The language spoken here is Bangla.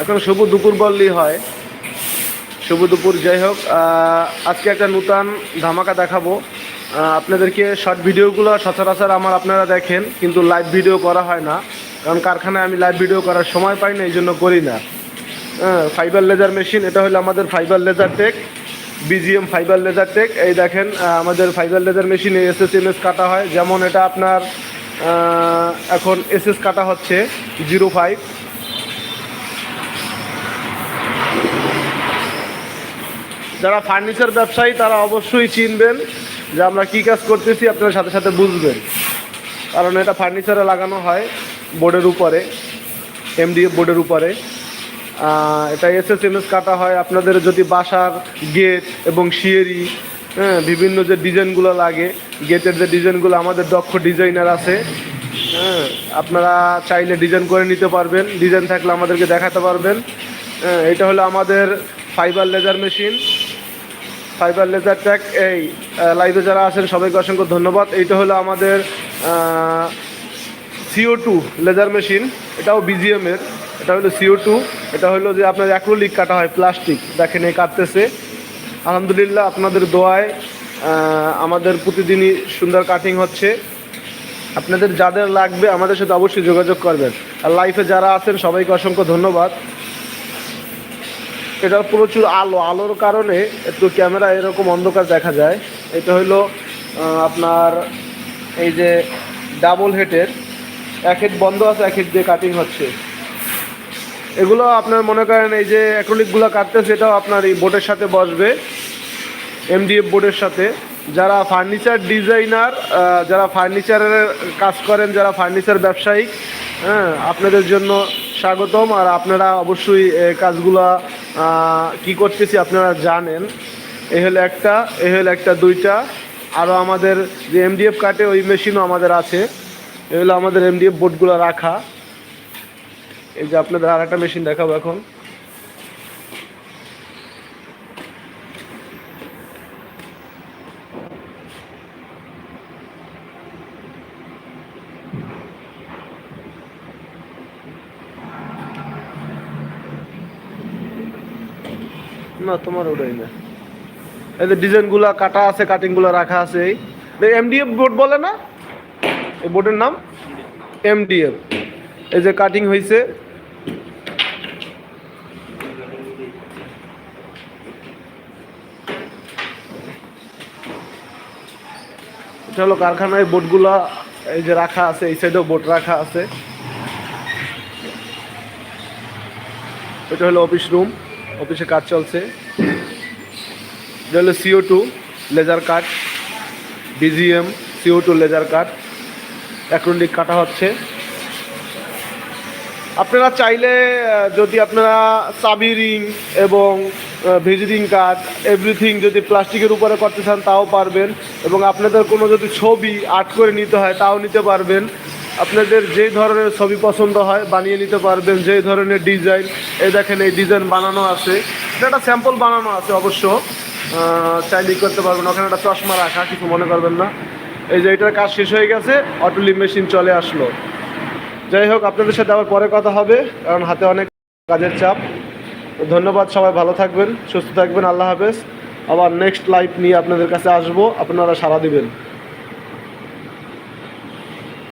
এখন শুভ দুপুর বললেই হয়। শুভ দুপুর, যাই হোক আজকে একটা নূতন ধামাকা দেখাবো। আপনাদেরকে শর্ট ভিডিওগুলো সচরাচর আমার আপনারা দেখেন, কিন্তু লাইভ ভিডিও করা হয় না। কারণ কারখানায় আমি লাইভ ভিডিও করার সময় পাই না, এই জন্য করি না। ফাইবার লেজার মেশিন এটা হলো আমাদের fibre laser tech BGM fibre laser tech এই দেখেন আমাদের ফাইবার লেজার মেশিনে এস এস এম এস কাটা হয়। যেমন এটা আপনার এখন এস এস কাটা হচ্ছে জিরো ফাইভ যারা ফার্নিচার ব্যবসায়ী, তারা অবশ্যই চিনবেন যে আমরা কী কাজ করতেছি, আপনার সাথে সাথে বুঝবেন। কারণ এটা ফার্নিচারে লাগানো হয় বোর্ডের উপরে এমডিএফ বোর্ডের উপরে। এটা এস এস এম এস কাটা হয়। আপনাদের যদি বাসার গেট এবং শিয়েরি হ্যাঁ বিভিন্ন যে ডিজাইনগুলো লাগে গেটের যে ডিজাইনগুলো আমাদের দক্ষ ডিজাইনার আছে হ্যাঁ আপনারা চাইলে ডিজাইন করে নিতে পারবেন। ডিজাইন থাকলে আমাদেরকে দেখাতে পারবেন। হ্যাঁ এটা হলো আমাদের fibre laser machine fibre laser tech এই লাইভে যারা আছেন, সবাইকে অসংখ্য ধন্যবাদ। এইটা হলো আমাদের সিও টু লেজার মেশিন এটাও বিজিএমের এটা হলো সিও টু এটা হলো যে আপনার অ্যাক্রোলিক কাটা হয় প্লাস্টিক দেখেন এই কাটতেছে। আলহামদুলিল্লাহ আপনাদের দোয়ায় আমাদের প্রতিদিনই সুন্দর কাটিং হচ্ছে। আপনাদের যাদের লাগবে আমাদের সাথে অবশ্যই যোগাযোগ করবেন। আর লাইফে যারা আছেন, সবাইকে অসংখ্য ধন্যবাদ। এটা প্রচুর আলো। আলোর কারণে একটু ক্যামেরা এরকম অন্ধকার দেখা যায়। এটা হলো আপনার এই যে ডাবল হেডের, এক হেড বন্ধ আছে, এক হেড দিয়ে কাটিং হচ্ছে। এগুলো আপনার মনে করেন এই যে অ্যাক্রোলিকগুলো কাটতেছে, এটাও আপনার এই বোর্ডের সাথে বসবে এমডিএফ বোর্ডের সাথে। যারা ফার্নিচার ডিজাইনার যারা ফার্নিচারের কাজ করেন, যারা ফার্নিচার ব্যবসায়ী হ্যাঁ আপনাদের জন্য স্বাগতম। আর আপনারা অবশ্যই কাজগুলা কি করতেছি আপনারা জানেন। এ হলো একটা, এ হলো একটা, দুইটা। আরও আমাদের যে এমডিএফ কাটে ওই মেশিনও আমাদের আছে। এ হলো আমাদের এমডিএফ বোর্ডগুলো রাখা। এই যে আপনাদের আর একটা মেশিন দেখাবো এখন। না, তোমার ওটাই না। এই যে ডিজাইনগুলো কাটা আছে কাটিংগুলো রাখা আছে এই। এমডিএফ বোর্ড বলে না? এই বোর্ডের নাম? এমডিএফ এই যে কাটিং হয়েছে এটা হলো কারখানায় বোর্ডগুলো এই যে রাখা আছে, এই সাইডেও বোর্ড রাখা আছে। এটা হলো অফিস রুম অফিসে কাজ চলছে। হলো CO two laser cut DGM CO two laser cut acrylic কাটা হচ্ছে। আপনারা চাইলে যদি আপনারা চাবি রিং এবং ভিজিটিং কার্ড এভরিথিং যদি প্লাস্টিকের উপরে করতে চান, তাও পারবেন। এবং আপনাদের কোনো যদি ছবি আর্ট করে নিতে হয়, তাও নিতে পারবেন। আপনাদের যেই ধরনের ছবি পছন্দ হয়, বানিয়ে নিতে পারবেন যেই ধরনের ডিজাইন। এই দেখেন, এই ডিজাইন বানানো আছে। একটা স্যাম্পল বানানো আছে অবশ্য। চাইলেই করতে পারবেন। ওখানে একটা চশমা রাখা, কিছু মনে করবেন না। এই যে এটার কাজ শেষ হয়ে গেছে অটোলি মেশিন চলে আসলো। যাই হোক, আপনাদের সাথে আবার পরে কথা হবে, কারণ হাতে অনেক কাজের চাপ। ধন্যবাদ, সবাই ভালো থাকবেন, সুস্থ থাকবেন, আল্লাহ হাফেজ। আবার নেক্সট লাইফ নিয়ে আপনাদের কাছে আসব, আপনারা সাড়া দিবেন।